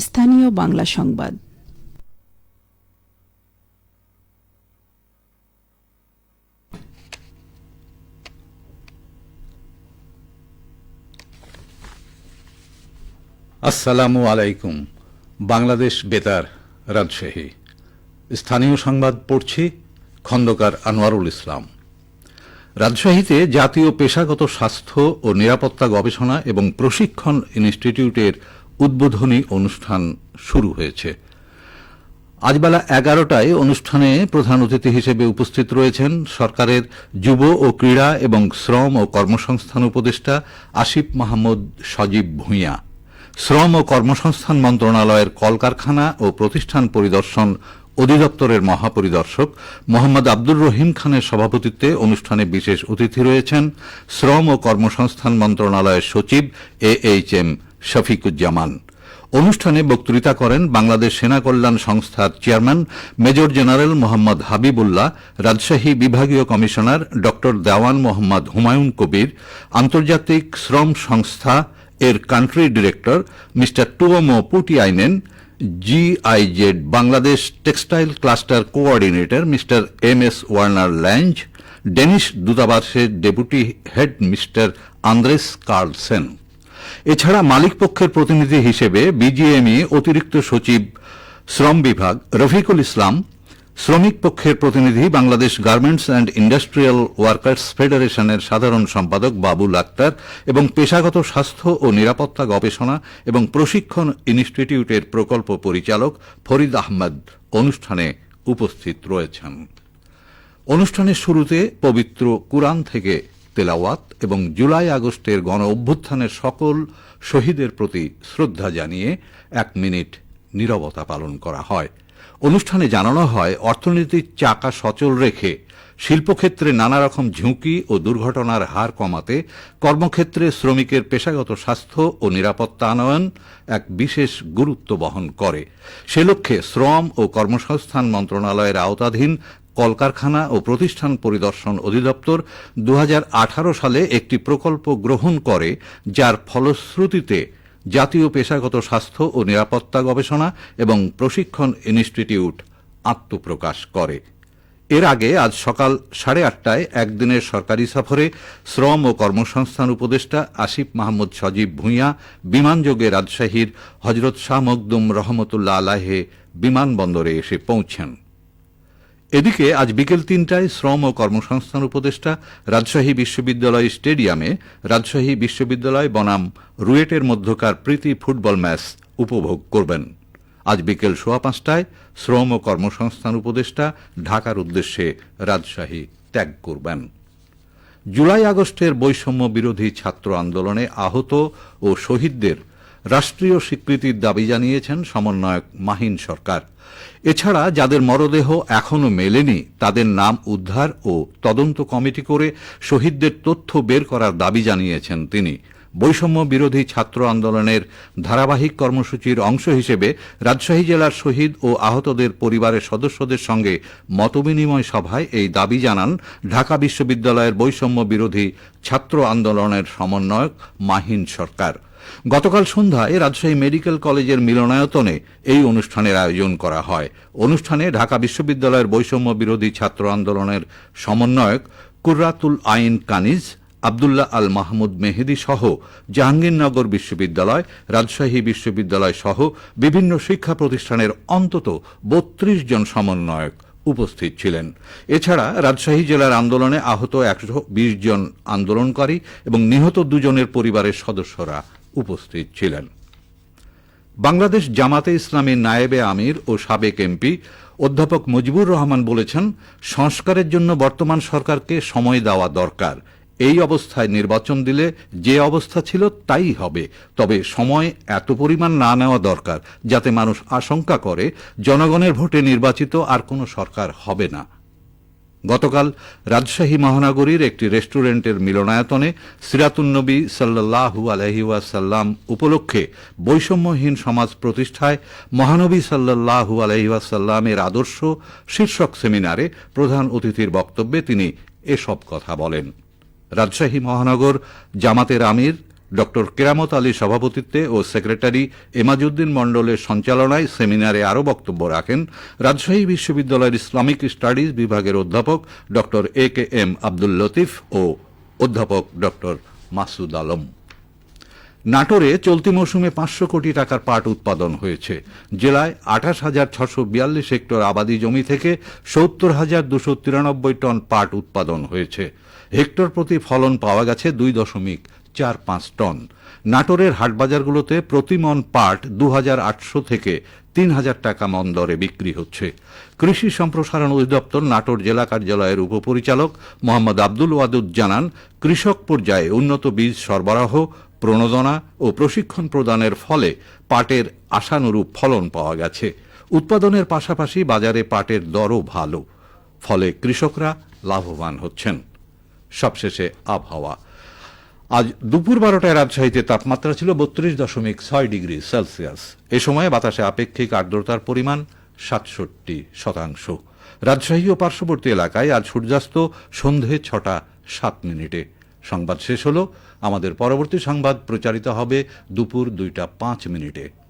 স্থানীয় বাংলা সংবাদ। আসসালামু আলাইকুম। বাংলাদেশ বেতার, রাজশাহী। স্থানীয় সংবাদ পড়ছি খন্দকার আনোয়ারুল ইসলাম। রাজশাহীতে জাতীয় পেশাগত স্বাস্থ্য ও নিরাপত্তা গবেষণা এবং প্রশিক্ষণ ইনস্টিটিউটের উদ্বোধনী অনুষ্ঠান শুরু হয়েছে। আজ বেলা এগারোটায় অনুষ্ঠানে প্রধান অতিথি হিসেবে উপস্থিত রয়েছেন সরকারের যুব ও ক্রীড়া এবং শ্রম ও কর্মসংস্থান উপদেষ্টা আসিফ মাহমুদ সজীব ভূঁইয়া, শ্রম ও কর্মসংস্থান মন্ত্রণালয়ের কলকারখানা ও প্রতিষ্ঠান পরিদর্শন অধিদপ্তরের মহাপরিদর্শক মোহাম্মদ আব্দুর রহিম খানের সভাপতিত্বে অনুষ্ঠানে বিশেষ অতিথি রয়েছেন শ্রম ও কর্মসংস্থান মন্ত্রণালয়ের সচিব এ এইচ এম শফিকুজ্জামান। অনুষ্ঠানে বক্তৃতা করেন বাংলাদেশ সেনা কল্যাণ সংস্থার chairman major general Mohammad Habibullah, Rajshahi বিভাগীয় কমিশনার ড দেওয়ান মোহাম্মদ হুমায়ুন কবির, আন্তর্জাতিক শ্রম সংস্থা এর country director mister Tuomo Poutiainen, GIZ Bangladesh textile cluster coordinator mister M S Warner Lange, Danish দূতাবাসের deputy head mister Andreas Karlsen. এছাড়া মালিক পক্ষের প্রতিনিধি হিসেবে বিজিএমই অতিরিক্ত সচিব, শ্রম বিভাগ, রফিকুল ইসলাম, শ্রমিক পক্ষের প্রতিনিধি Bangladesh garments and industrial workers ফেডারেশনের সাধারণ সম্পাদক বাবুল আক্তার এবং পেশাগত স্বাস্থ্য ও নিরাপত্তা গবেষণা এবং প্রশিক্ষণ ইনস্টিটিউটের প্রকল্প পরিচালক ফরিদ আহমদ অনুষ্ঠানে উপস্থিত রয়েছেন। অনুষ্ঠানের শুরুতে পবিত্র কুরআন থেকে তেলাওয়াত এবং জুলাই আগস্টের গণ অভ্যুত্থানের সকল শহীদের প্রতি শ্রদ্ধা জানিয়ে এক মিনিট নীরবতা পালন করা হয়। অনুষ্ঠানে জানানো হয়, অর্থনীতির চাকা সচল রেখে শিল্পক্ষেত্রে নানা রকম ঝুঁকি ও দুর্ঘটনার হার কমাতে কর্মক্ষেত্রে শ্রমিকের পেশাগত স্বাস্থ্য ও নিরাপত্তা আনয়ন এক বিশেষ গুরুত্ব বহন করে। সে লক্ষ্যে শ্রম ও কর্মসংস্থান মন্ত্রণালয়ের আওতাধীন কলকারখানা ও প্রতিষ্ঠান পরিদর্শন অধিদপ্তর দু হাজার আঠারো সালে একটি প্রকল্প গ্রহণ করে, যার ফলশ্রুতিতে জাতীয় পেশাগত স্বাস্থ্য ও নিরাপত্তা গবেষণা এবং প্রশিক্ষণ ইনস্টিটিউট আত্মপ্রকাশ করে। এর আগে আজ সকাল সাড়ে আটটায় একদিনের সরকারি সফরে শ্রম ও কর্মসংস্থান উপদেষ্টা আসিফ মাহমুদ সজীব ভূঁইয়া বিমানযোগে রাজশাহীর হজরত শাহ মকদুম রহমতুল্লাহ আলাহে বিমানবন্দরে এসে পৌঁছেন। এদিকে আজ বিকেল তিনটায় শ্রম ও কর্মসংস্থান উপদেষ্টা রাজশাহী বিশ্ববিদ্যালয় স্টেডিয়ামে রাজশাহী বিশ্ববিদ্যালয় বনাম রুয়েটের মধ্যকার প্রীতি ফুটবল ম্যাচ উপভোগ করবেন। আজ বিকেল সোয়া পাঁচটায় শ্রম ও কর্মসংস্থান উপদেষ্টা ঢাকার উদ্দেশ্যে রাজশাহী ত্যাগ করবেন। জুলাই আগস্টের বৈষম্য বিরোধী ছাত্র আন্দোলনে আহত ও শহীদদের রাষ্ট্রীয় স্বীকৃতির দাবি জানিয়েছেন সমন্বয়ক মাহিন সরকার। এছাড়া যাদের মরদেহ এখনও মেলেনি, তাদের নাম উদ্ধার ও তদন্ত কমিটি করে শহীদদের তথ্য বের করার দাবি জানিয়েছেন তিনি। বৈষম্য বিরোধী ছাত্র আন্দোলনের ধারাবাহিক কর্মসূচির অংশ হিসেবে রাজশাহী জেলার শহীদ ও আহতদের পরিবারের সদস্যদের সঙ্গে মতবিনিময় সভায় এই দাবি জানান ঢাকা বিশ্ববিদ্যালয়ের বৈষম্য বিরোধী ছাত্র আন্দোলনের সমন্বয়ক মাহিন সরকার। গতকাল সন্ধ্যায় রাজশাহী মেডিকেল কলেজের মিলনায়তনে এই অনুষ্ঠানের আয়োজন করা হয়। অনুষ্ঠানে ঢাকা বিশ্ববিদ্যালয়ের বৈষম্য বিরোধী ছাত্র আন্দোলনের সমন্বয়ক কুর্রাতুল আইন কানিজ, আবদুল্লাহ আল মাহমুদ মেহেদি সহ জাহাঙ্গীরনগর বিশ্ববিদ্যালয়, রাজশাহী বিশ্ববিদ্যালয় সহ বিভিন্ন শিক্ষা প্রতিষ্ঠানের অন্তত বত্রিশ জন সমন্বয়ক উপস্থিত ছিলেন। এছাড়া রাজশাহী জেলার আন্দোলনে আহত একশো বিশ জন আন্দোলনকারী এবং নিহত দুজনের পরিবারের সদস্যরা উপস্থিত ছিলেন। বাংলাদেশ জামাতে ইসলামীর নায়েবে আমির ও সাবেক এমপি অধ্যাপক মুজিবুর রহমান বলেছেন, সংস্কারের জন্য বর্তমান সরকারকে সময় দেওয়া দরকার। এই অবস্থায় নির্বাচন দিলে যে অবস্থা ছিল তাই হবে, তবে সময় এত পরিমাণ না নেওয়া দরকার, যাতে মানুষ আশঙ্কা করে, জনগণের ভোটে নির্বাচিত আর কোনো সরকার হবে না। গতকাল রাজশাহী মহানগরীর একটি রেস্টুরেন্টের মিলনায়তনে সিরাতুন্নবী সাল্লাহু আলহিউসাল্লাম উপলক্ষে বৈষম্যহীন সমাজ প্রতিষ্ঠায় মহানবী সাল্লাহু আলহিউসাল্লামের আদর্শ শীর্ষক সেমিনারে প্রধান অতিথির বক্তব্যে তিনি এসব কথা বলেন। রাজশাহী মহানগর জামাতের আমির ডক্টর কেরামত আলীর সভাপতিত্বে ও সেক্রেটারি এমাজউদ্দিন মণ্ডলের সঞ্চালনায় সেমিনারে আরও বক্তব্য রাখেন রাজশাহী বিশ্ববিদ্যালয়ের ইসলামিক স্টাডিজ বিভাগের অধ্যাপক doctor A K M Abdul Latif ও অধ্যাপক ডক্টর মাসুদ আলম। নাটোরে চলতি মৌসুমে পাঁচশো কোটি টাকার পাট উৎপাদন হয়েছে। জেলায় আঠাশ হাজার ছশো বিয়াল্লিশ হেক্টর আবাদি জমি থেকে সত্তর হাজার দুশো তিরানব্বই টন পাট উৎপাদন হয়েছে। হেক্টর প্রতি ফলন পাওয়া গেছে দুই দশমিক চার পাঁচ টন। নাটোরের হাটবাজারগুলোতে প্রতি মন পাট দু থেকে তিন হাজার টাকা মন দরে বিক্রি হচ্ছে। কৃষি সম্প্রসারণ অধিদপ্তর নাটোর জেলা কার্যালয়ের উপপরিচালক মোহাম্মদ আব্দুল ওয়াদুদ জানান, কৃষক পর্যায়ে উন্নত বীজ সরবরাহ, প্রণোদনা ও প্রশিক্ষণ প্রদানের ফলে পাটের আশানুরূপ ফলন পাওয়া গেছে। উৎপাদনের পাশাপাশি বাজারে পাটের দরও ভালো। ফলে কৃষকরা লাভবান হচ্ছেন। সবশেষে আবহাওয়া। আজ দুপুর বারোটায় রাজশাহীতে তাপমাত্রা ছিল বত্রিশ দশমিক ছয় ডিগ্রি সেলসিয়াস। এ সময় বাতাসে আপেক্ষিক আর্দ্রতার পরিমাণ সাতষট্টি শতাংশ। রাজশাহী ও পার্শ্ববর্তী এলাকায় আজ সূর্যাস্ত সন্ধে ছটা সাত মিনিটে। সংবাদ শেষ হল। আমাদের পরবর্তী সংবাদ প্রচারিত হবে দুপুর দুইটা পাঁচ মিনিটে।